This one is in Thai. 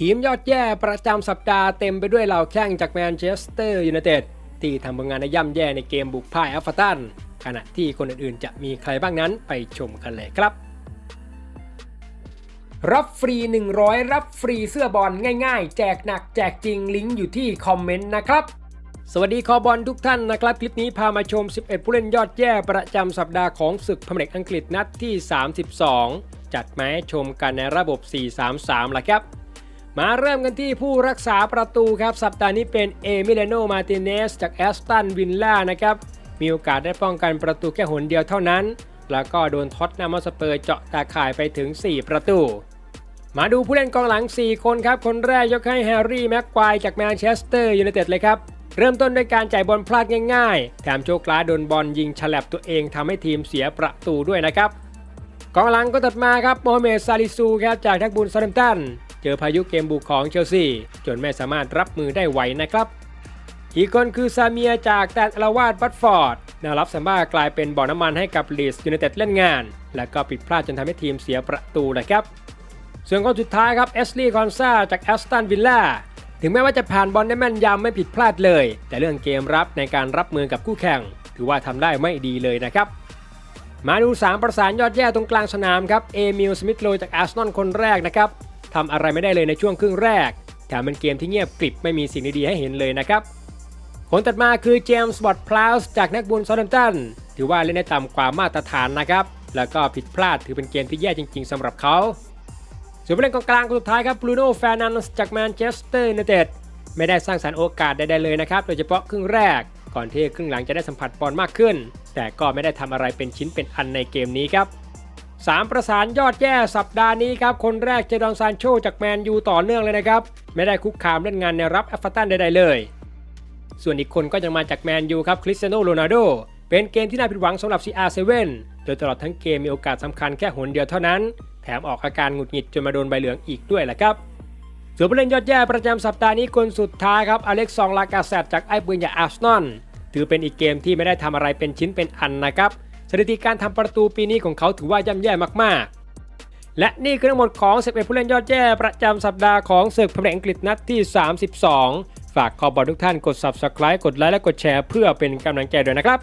ทีมยอดแย่ประจำสัปดาห์เต็มไปด้วยเหล่าแข้งจากแมนเชสเตอร์ยูไนเต็ดที่ทำผลงานในย่ำแย่ในเกมบุกพ่ายอัฟตัน ขณะที่คนอื่นๆ จะมีใครบ้างนั้นไปชมกันเลยครับ รับฟรี 100 รับฟรีเสื้อบอลง่ายๆ แจกหนักแจกจริงลิงก์อยู่ที่คอมเมนต์นะครับสวัสดีคอบอลทุกท่านนะครับ คลิปนี้พามาชม 11 ผู้เล่นยอดแย่ประจำสัปดาห์ของศึกพรีเมียร์ลีกอังกฤษนัดที่ 32 จัดมาให้ชมกันในระบบ 4-3-3 ละครับ มาเริ่มกันที่ผู้รักษาประตูครับ สัปดาห์นี้เป็นเอมิเลโนมาติเนสจากแอสตันวินล่านะครับ มีโอกาสได้ป้องกันประตูแค่หนเดียวเท่านั้น แล้วก็โดนท็อตนามอสเปอร์เจาะตาข่ายไปถึง 4 ประตู มาดูผู้เล่นกองหลัง 4 คนครับ คนแรกยกให้แฮร์รี่แม็กควายจากแมนเชสเตอร์ยูไนเต็ดเลยครับ เริ่มต้นด้วยการจ่ายบอลพลาดง่ายๆ แถมโชคล้าโดนบอลยิงฉลับตัวเองทำให้ทีมเสียประตูด้วยนะครับกองหลังก็ตัดมาครับโมฮัมเหม็ดซาลิซูครับจากทักบุญซาดัมตัน เจอพายุเกมบุกของเชลซีจนไม่สามารถรับมือได้ไหวนะครับอีกคนคือซาเมียจากแตนอลาวาดบัตฟอร์ดนวรับสามารถกลายเป็นบ่อน้ำมันให้กับลีสยูไนเต็ดเล่นงาน และก็ผิดพลาดจนทำให้ทีมเสียประตูเลยครับ ส่วนคนสุดท้ายครับเอสลีย์คอนซาจากแอสตันวิลล่าถึงแม้ว่าจะผ่านบอลได้แม่นยำไม่ผิดพลาดเลย แต่เรื่องเกมรับในการรับมือกับคู่แข่ง ถือว่าทำได้ไม่ดีเลยนะครับมาดู 3 ประสานยอดแย่ตรงกลางสนามครับเอมิลสมิธโลจากอาร์เซนอลคนแรกนะครับ ทำอะไรไม่ได้เลยในช่วงครึ่งแรกแถมเป็นเกมที่เงียบกริบไม่มีสิ่งดีๆให้เห็นเลยนะครับคนตัดมาคือเจมส์บอดพลาสจากนักบุญซอดัมตันถือว่าเล่นได้ต่ำกว่ามาตรฐานนะครับ แล้วก็ผิดพลาดถือเป็นเกมที่แย่จริง ๆสำหรับเขาส่วนผู้เล่นกองกลางคนสุดท้ายครับบรูโน่แฟร์นันส์จากแมนเชสเตอร์ยูไนเต็ดไม่ได้สร้างสรรค์โอกาสใดๆเลยนะครับ โดยเฉพาะครึ่งแรก ก่อนที่ครึ่งหลังจะได้สัมผัสบอลมากขึ้น แต่ก็ไม่ได้ทำอะไรเป็นชิ้นเป็นอันในเกมนี้ครับ 3 ประสานยอดแย่สัปดาห์นี้ครับ คนแรกเจดอนซานโชจากแมนยูต่อเนื่องเลยนะครับ ไม่ได้คุกคามเล่นงานในรับแอฟเฟอร์ตันใดๆเลย ส่วนอีกคนก็ยังมาจากแมนยูครับคริสเตียโนโรนัลโดเป็นเกมที่น่าผิดหวังสำหรับ CR7 โดยตลอดทั้งเกมมีโอกาสสำคัญแค่หนเดียวเท่านั้น แถมออกอาการหงุดหงิดจนมาโดนใบเหลืองอีกด้วยแหละครับส่วนผู้เล่นยอดแย่ประจำสัปดาห์นี้คนสุดท้ายครับอเล็กซองลากาเซตจากไอ้ปืนจาอาร์เซนอลถือเป็นอีกเกมที่ไม่ได้ทำอะไรเป็นชิ้นเป็นอันนะครับ สถิติการทำประตูปีนี้ของเขาถือว่าย่ำแย่มากๆ และนี่คือทั้งหมดของ 11 ผู้เล่นยอดแย่ประจำสัปดาห์ของศึกพรีเมียร์ลีกอังกฤษนัดที่ 32 ฝากขอบอลทุกท่านกด subscribe กดไลค์และกดแชร์เพื่อเป็นกำลังใจด้วยนะครับ